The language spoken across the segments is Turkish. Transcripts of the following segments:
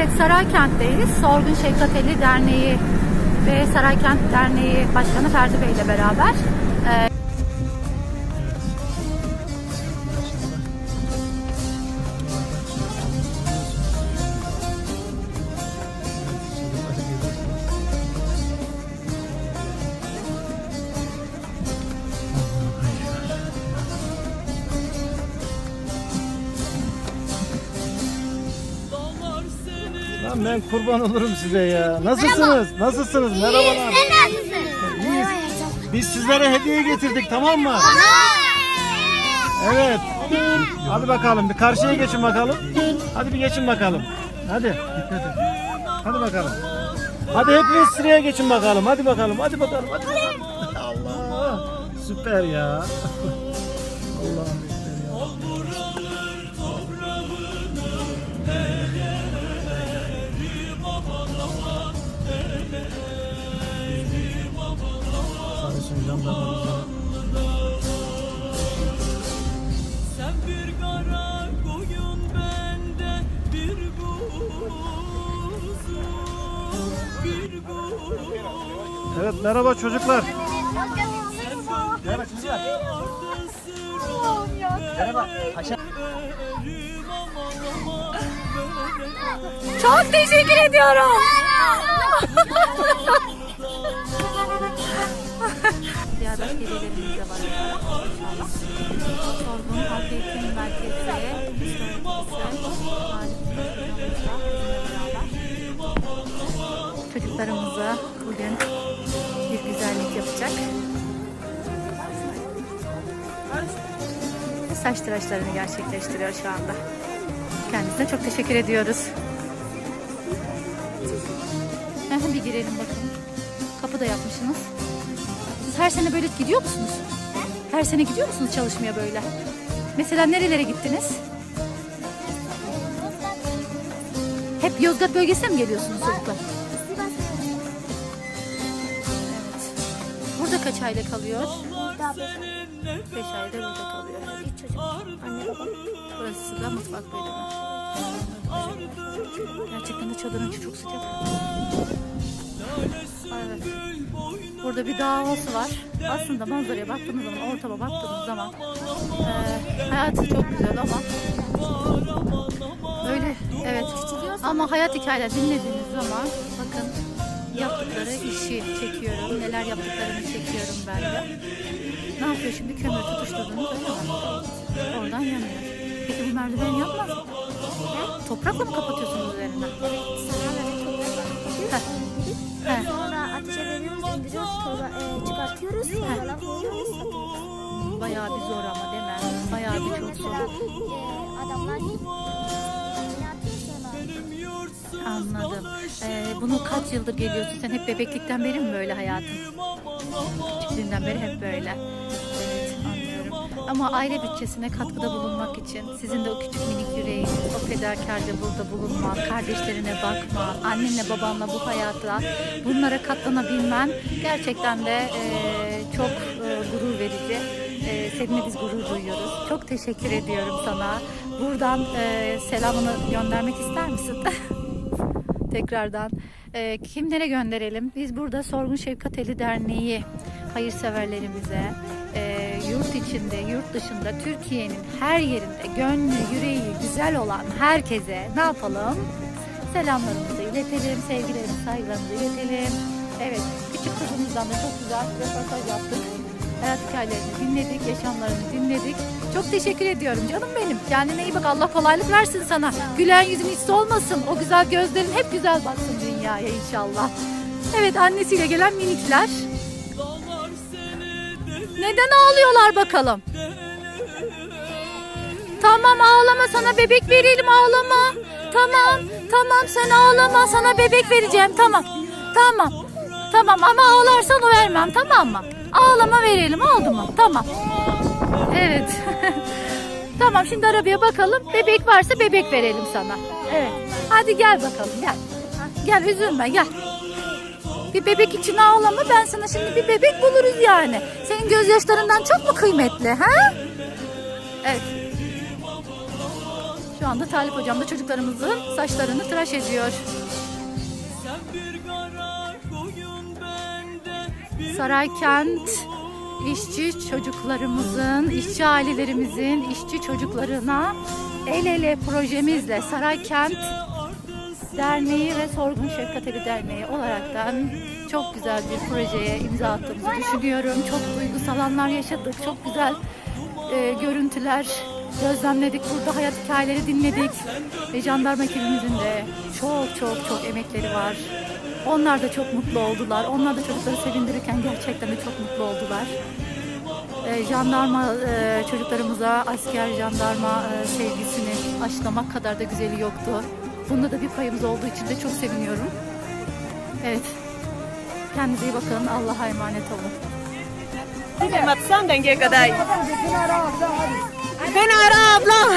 Evet Saraykent'teyiz. Sorgun Şefkateli Derneği ve Saraykent Derneği Başkanı Ferdi Bey ile beraber. Ben kurban olurum size ya. Nasılsınız? Nasılsınız? Merhabalar. İyiyiz. Biz sizlere hediye getirdik tamam mı? Evet. Hadi bakalım bir karşıya geçin bakalım. Hadi bir geçin bakalım. Hadi. Dikkat. Hadi bakalım. Hadi hepiniz sıraya geçin bakalım. Hadi bakalım. Hadi bakalım. Hadi bakalım. Allah. Süper ya. Allah'ım Olsun jandarmalar. Sen bir kara koyun bende bir kuzu bir kuzu Evet merhaba çocuklar. çok teşekkür ediyorum. De var. Sorgun Halk Merkezi çocuklarımıza bugün bir güzellik yapacak. Saç tıraşlarını gerçekleştiriyor şu anda. Kendisine çok teşekkür ediyoruz. Bir girelim bakalım. Kapı da yapmışsınız. Her sene böyle gidiyor musunuz? Her sene gidiyor musunuz çalışmaya böyle? Mesela nerelere gittiniz? Hep Yozgat bölgesine mi geliyorsunuz çocuklar? Evet. Burada kaç ayda kalıyor? Beş ayda burada kalıyor. Hiç çocuk. Anne baba. Burası da mutfak bölümü. Gerçekten de çadırın çok sıcak. Burada bir dağ havası var. Aslında manzaraya baktığımız zaman, ortama baktığımız zaman eee hayatı çok güzel ama böyle evet ama hayat hikayeler dinlediğiniz zaman bakın yaptıkları işi çekiyorum. Neler yaptıklarını çekiyorum ben de. Ne yapıyor şimdi? Kömür tutuşturduğunu? Oradan yanıyor. Peki bu merdiven yapmaz mı? Toprakla mı kapatıyorsunuz üzerine? Heh. Heh. Sonra ateşe indiriyoruz, e, çıkartıyoruz, sonra koyuyoruz. Bayağı bir zor ama değil mi? Bayağı bir çok zor. Mesela e, adamlar? Anladım. Ee, bunu kaç yıldır geliyorsun? Sen hep bebeklikten beri mi böyle hayatın? Küçüklüğünden beri hep böyle. Ama aile bütçesine katkıda bulunmak için sizin de o küçük minik yüreğiniz, o fedakarca burada bulunman, kardeşlerine bakman, annenle babanla bu hayata bunlara katlanabilmen gerçekten de e, çok e, gurur verici. E, seninle biz gurur duyuyoruz. Çok teşekkür ediyorum sana. Buradan e, selamını göndermek ister misin? tekrardan. Ee, kimlere gönderelim? Biz burada Sorgun Şefkateli Derneği hayırseverlerimize, e, yurt içinde, yurt dışında, Türkiye'nin her yerinde gönlü, yüreği güzel olan herkese ne yapalım? Selamlarımızı iletelim, sevgilerimizi, saygılarımızı iletelim. Evet, küçük kızımızdan da çok güzel bir röportaj yaptık. Hayat hikayelerini dinledik, yaşamlarını dinledik. Çok teşekkür ediyorum canım benim. Kendine iyi bak. Allah kolaylık versin sana. Gülen yüzün hiç solmasın. O güzel gözlerin hep güzel baksın dünyaya inşallah. Evet annesiyle gelen minikler. Neden ağlıyorlar bakalım? Tamam ağlama sana bebek verelim ağlama. Tamam tamam sen ağlama sana bebek vereceğim tamam. Tamam. Tamam ama ağlarsan vermem tamam mı? Ağlama verelim oldu mu? Tamam. Evet. tamam şimdi arabaya bakalım. Bebek varsa bebek verelim sana. Evet. Hadi gel bakalım gel. Gel üzülme gel. Bir bebek için ağlama ben sana şimdi bir bebek buluruz yani. Senin gözyaşlarından çok mu kıymetli ha? Evet. Şu anda Talip hocam da çocuklarımızın saçlarını tıraş ediyor. Saraykent işçi çocuklarımızın, işçi ailelerimizin, işçi çocuklarına el ele projemizle Saraykent Derneği ve Sorgun Şefkateli Derneği olaraktan çok güzel bir projeye imza attığımızı düşünüyorum. Çok duygusal anlar yaşadık. Çok güzel e, görüntüler gözlemledik. Burada hayat hikayeleri dinledik. Ve jandarma ekibimizin de çok çok çok emekleri var. Onlar da çok mutlu oldular. Onlar da çocukları sevindirirken gerçekten de çok mutlu oldular. E, jandarma e, çocuklarımıza asker jandarma e, sevgisini aşılamak kadar da güzeli yoktu. Bunda da bir payımız olduğu için de çok seviniyorum. Evet. Kendinize iyi bakın. Allah'a emanet olun. Matsan denge kadai. Ben ara abla.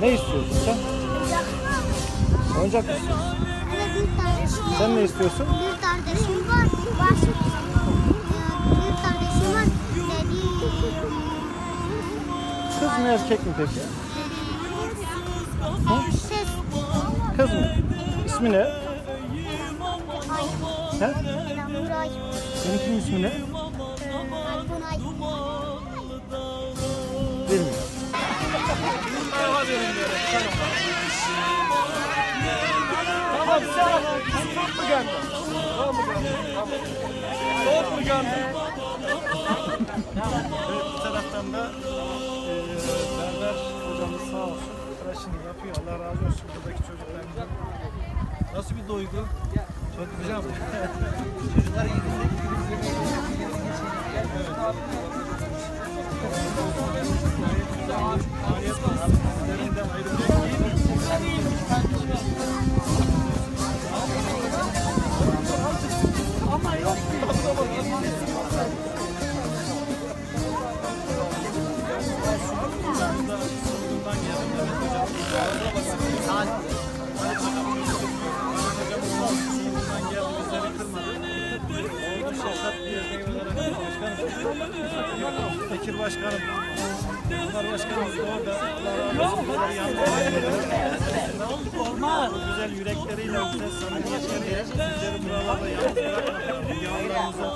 Ne istiyorsun sen? Oyuncak mı istiyorsun? Evet bir kardeşim Sen ne istiyorsun? Bir kardeşim var. Baş, bir kardeşim var. Dedi. Kız mı erkek mi peki? Ses. Kız mı? İsmi ne? He? Nuray. Seninkinin ismi ne? Mu geldin? Evet, bu taraftan da eee berber hocamız sağ olsun tıraşını yapıyor. Allah razı olsun buradaki çocuklarımızdan. Nasıl bir duygu? Çok güzel. Çocuklar iyi. Bekir Başkanım, Ömer Başkanımız da orada. Olsun. Bizleri yanında Olmaz. Bu güzel yürekleriyle, güzel samimiyetleriyle bizleri buralarda. Yavrularımızın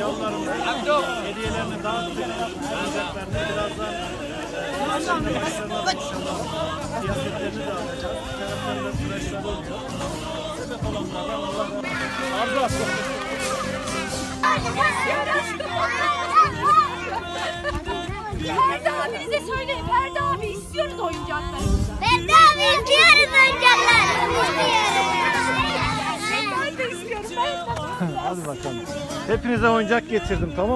Yavrularımızın hediyelerini Şimdi başlarına inşallah kıyafetlerini de alacağız. Da tıraşlar oluyor. Sebep olanlardan Allah razı olsun. Ferdi abinize söyleyin. Ferdi abi istiyoruz oyuncaklarımızı. Ben de abi istiyoruz oyuncaklarımızı. Ben de istiyorum. Ben de. Hadi bakalım. Hepinize oyuncak getirdim tamam mı?